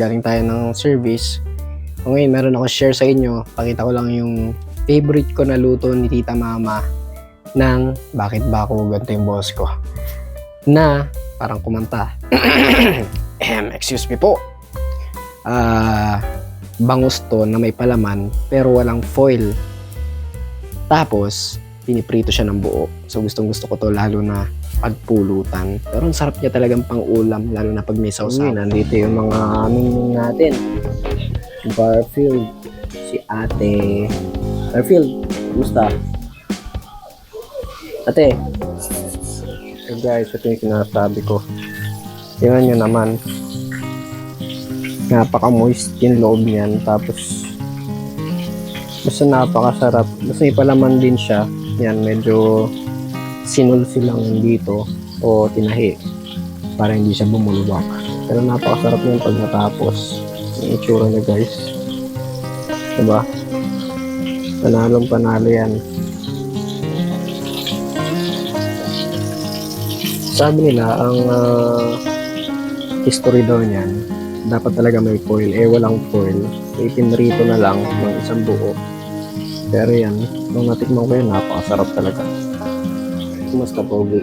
galing tayo ng service. So, ngayon, meron ako share sa inyo. Pakita ko lang yung favorite ko na luto ni Tita Mama ng bakit ba ako ganito yung boss ko. Na parang kumanta. Excuse me po. Ah, bangus to na may palaman pero walang foil. Tapos, piniprito siya ng buo. So, gustong gusto ko to lalo na pagpulutan. Pero ang sarap niya talagang pang ulam, lalo na pag may sausaw. nandito yung mga aming natin. Si Barfield, si ate. Barfield, kumusta? Ate. So guys, ito yung sinasabi ko. Tingnan nyo naman. Napaka-moist yung loob niyan. Tapos, basta napakasarap. Basta may palaman din siya. Yan, medyo sinulsi lang dito o tinahi para hindi siya bumulubak. Pero napakasarap yun pag natapos. Yung itsura niya guys. Diba? Panalong panalo yan. Sabi nila, ang ah, history daw niyan, dapat talaga may foil. Eh, walang foil. Ipinrito na lang ng isang buo. Pero yan, nung natikman ko yan, napakasarap talaga. Kumusta, Pogi?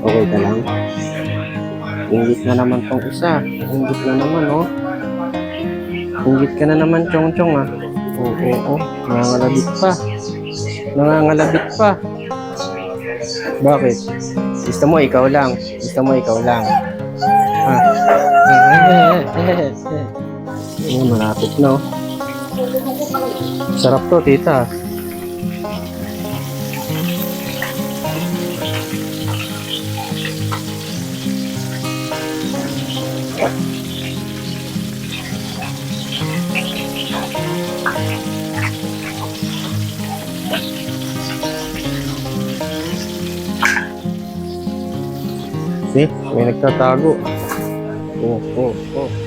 Okay ka lang? Ingit na naman tong isa. Ingit na naman, oh. Ingit ka na naman, Chong Chong, ah. Oo, oo, oo. Nangangalabit pa. Nangangalabit pa. Bakit? Gusto mo ikaw lang. Gusto mo ikaw lang. Ah. Ano, malapit no? Sarap to, tita. See? May nagtatago. Oh, oh, oh.